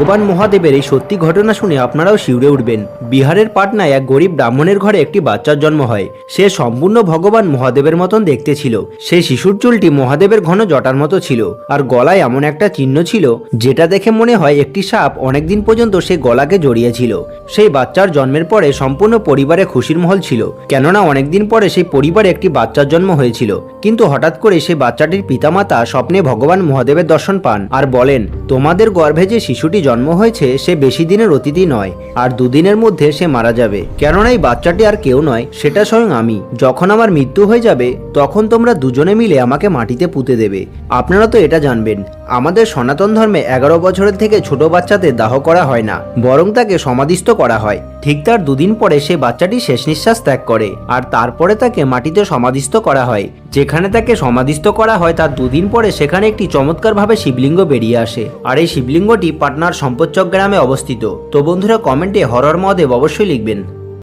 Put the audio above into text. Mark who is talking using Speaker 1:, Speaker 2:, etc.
Speaker 1: ভগবান মহাদেবের এই সত্যি ঘটনা শুনে আপনারাও শিউরে উঠবেন। বিহারের পাটনায় এক গরিব ব্রাহ্মণের ঘরে একটি বাচ্চার জন্ম হয়। সে সম্পূর্ণ ভগবান মহাদেবের মতন দেখতে ছিল। সেই শিশুর চুলটি মহাদেবের ঘন জটার মতো ছিল আর গলায় এমন একটা চিহ্ন ছিল যেটা দেখে মনে হয় একটি সাপ অনেকদিন পর্যন্ত সে গলাকে জড়িয়েছিল। সেই বাচ্চার জন্মের পরে সম্পূর্ণ পরিবারে খুশির মহল ছিল। কেননা অনেকদিন পরে সেই পরিবারে একটি বাচ্চার জন্ম হয়েছিল। কিন্তু হঠাৎ করে সেই বাচ্চাটির পিতামাতা স্বপ্নে ভগবান মহাদেবের দর্শন পান আর বলেন, তোমাদের গর্ভে যে শিশুটি জন্ম হয়েছে, সে বেশি দিনের অতিথি নয়, আর দুদিনের মধ্যে সে মারা যাবে। কেননা এই বাচ্চাটি আর কেউ নয়, সেটা স্বয়ং আমি। যখন আমার মৃত্যু হয়ে যাবে, তখন তোমরা দুজনে মিলে আমাকে মাটিতে পুঁতে দেবে। আপনারা তো এটা জানবেন। আমাদের সনাতন ধর্মে এগারো বছরের থেকে ছোট বাচ্চাদের দাহ করা হয় না, বরং তাকে সমাধিস্থ করা হয়। ঠিক তার দুদিন পরে সে বাচ্চাটি শেষ নিঃশ্বাস ত্যাগ করে, আর তারপরে তাকে মাটিতে সমাধিস্থ করা হয়। যেখানে তাকে সমাধিস্থ করা হয় তার দুদিন পরে সেখানে একটি চমৎকারভাবে শিবলিঙ্গ বেরিয়ে আসে। আর এই শিবলিঙ্গটি পাটনার সম্পদচক গ্রামে অবস্থিত। তো বন্ধুরা, কমেন্টে হরর মহাদেব অবশ্যই লিখবেন।